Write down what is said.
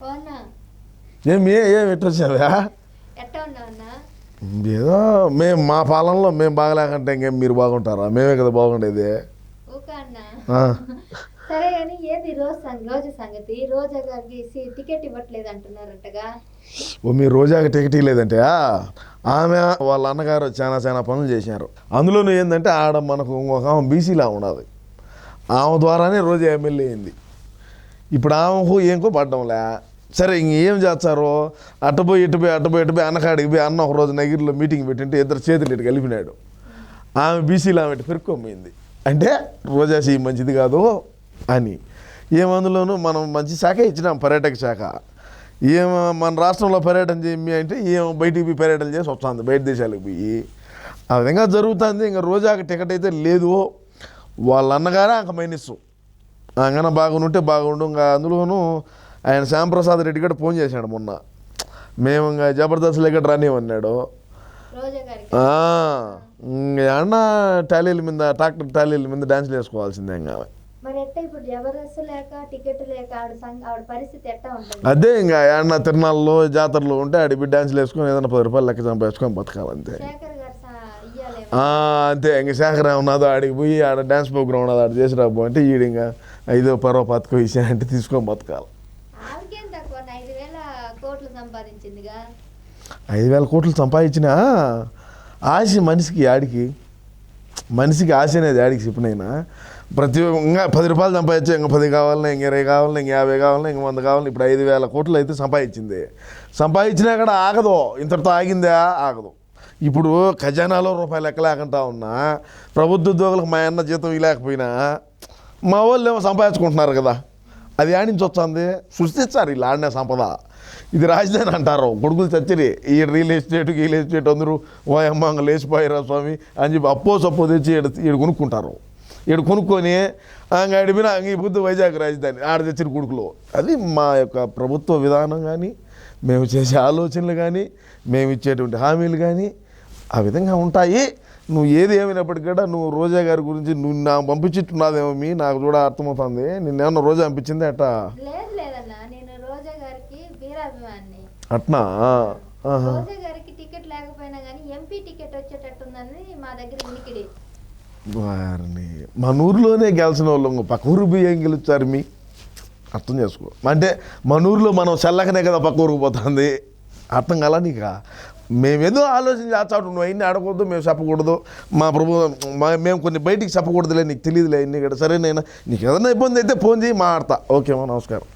అవునా ఏం ఏ ఏం ఎట్టొచ్చావా? ఎట్టా ఉన్నావు అన్నా? ఏదో మేము మా పాలనలో మేము బాగలేకంటే ఇంకేం మీరు బాగుంటారా? మేమే కదా బాగుండేది. సరే కానీ ఏది రోజు సంగ రోజు సంగతి? రోజా గారికి టికెట్ ఇవ్వట్లేదు అంటున్నారంటగా ఓ మీరు రోజాకి టికెట్ లేదంటే ఆమె వాళ్ళ అన్నగారు చాలా చాలా పనులు చేశారు. అందులోనూ ఏంటంటే ఆడ మనకు ఇంకొక ఆమె బీసీలా ఉన్నది ఆమె ద్వారానే రోజా ఎమ్మెల్యే అయింది. ఇప్పుడు ఆమెకు ఏంకో పడ్డంలే సరే ఇంకేం చేస్తారు? అట్టపోయి ఇటుపోయి అట్టపోయి ఇటుపోయి అన్నకాడికి పోయి అన్న ఒక రోజు నగిరిలో మీటింగ్ పెట్టింటే ఇద్దరు చేతులు ఇటు కలిపినాడు. ఆమె బీసీలో ఆమె ఇటు పెరుక్కోమైంది. అంటే రోజా సీ మంచిది కాదు అని. ఏమందులోనూ మనం మంచి శాఖ ఇచ్చినాం పర్యాటక శాఖ. ఏం మన రాష్ట్రంలో పర్యటన చేయమి అంటే ఏం బయటికి పోయి పర్యటన చేసి వస్తుంది బయట దేశాలకు పోయి. ఆ విధంగా జరుగుతుంది ఇంకా రోజాకి టికెట్ అయితే లేదు. వాళ్ళ అన్నగారే ఇంకా మైనస్ అంగన బాగుంటే బాగుండు ఇంకా అందులోనూ ఆయన శ్యాంప్రసాద్ రెడ్డి కూడా ఫోన్ చేశాడు మొన్న. మేము ఇంకా జబర్దస్త్ లెక్క రానివన్నాడు అన్న టాలీల మీద ట్రాక్టర్ టాలీల మీద డ్యాన్స్లు వేసుకోవాల్సిందే ఇంకా లేక లేక అదే ఇంకా ఏమన్నా తిరునాళ్ళలో జాతరలో ఉంటే అడిగి డ్యాన్స్లు వేసుకొని ఏదైనా పది రూపాయలు లెక్క సంపాదించుకొని బతకాలంతే అంతే. ఇంక శేఖర్ ఉన్నదో ఆడికి పోయి ఆడ డ్యాన్స్ ప్రోగ్రామ్ ఉన్నది ఆడ చేసి రాబో అంటే ఈడు ఇంకా ఐదో పరో పథకం ఇచ్చా అంటే తీసుకొని బతకాలి. ఐదు వేల కోట్లు ఐదు వేల కోట్లు సంపాదించిన ఆశ మనిషికి ఆడికి. మనిషికి ఆశ అనేది ఆడికి చెప్పినైనా. ప్రతి ఇంకా పది రూపాయలు సంపాదించా ఇంకా పది కావాలన్నా ఇంక ఇరవై కావాలన్నా ఇంక యాభై కావాలన్నా ఇంక వంద కావాలన్నా ఇప్పుడు ఐదు వేల కోట్లు అయితే సంపాదించింది. సంపాదించినా కూడా ఆగదు. ఇంతటితో ఆగిందా ఆగదు. ఇప్పుడు ఖజానాలో రూపాయలు ఎక్కలేకుండా ఉన్నా ప్రభుత్వ ఉద్యోగులకు మా అన్న జీతం ఇవ్వలేకపోయినా మా వాళ్ళు ఏమో సంపాదించుకుంటున్నారు కదా. అది ఆడి నుంచి వస్తుంది సృష్టిస్తారు ఇలా ఆడిన సంపద. ఇది రాజధాని అంటారు. కొడుకులు చచ్చిరి. ఈ రియల్ ఎస్టేట్ రియల్ ఎస్టేట్ అందరూ ఓ అమ్మ లేచిపోయారా స్వామి అని చెప్పి అప్పో సప్పో తెచ్చి ఈడ కొనుక్కుంటారు. ఈడు కొనుక్కొని అంగడిపిన అంగ ఈ బుద్ధి వైజాగ్ రాజధాని ఆడ తెచ్చిన కొడుకులు. అది మా యొక్క ప్రభుత్వ విధానం కానీ మేము చేసే ఆలోచనలు కానీ మేము ఇచ్చేటువంటి హామీలు కానీ ఆ విధంగా ఉంటాయి. నువ్వు ఏది ఏమైనప్పటికీ నువ్వు రోజా గారి గురించి నువ్వు నాకు పంపించిట్టున్నాదేమో మీ నాకు కూడా అర్థమవుతుంది. నిన్నేమన్నా రోజా పంపించింది అట్టా? అట్నా? వారిని. మన ఊరిలోనే గెలిచిన వాళ్ళు పక్క ఊరు ఏం గెలుస్తారు మీ? అర్థం చేసుకో. అంటే మన ఊరిలో మనం చల్లకనే కదా పక్క ఊరికి పోతుంది. అర్థం కల నీక? మేమేదో ఆలోచన చేస్తాడు నువ్వు అన్నీ అడగొద్దు మేము చెప్పకూడదు. మా ప్రభు మేము కొన్ని బయటికి చెప్పకూడదులే నీకు తెలియదులే ఇన్ని ఇక్కడ సరే నేను నీకు ఏదైనా ఇబ్బంది అయితే ఫోన్ చేయి మాట్లాడతా. ఓకేమా నమస్కారం.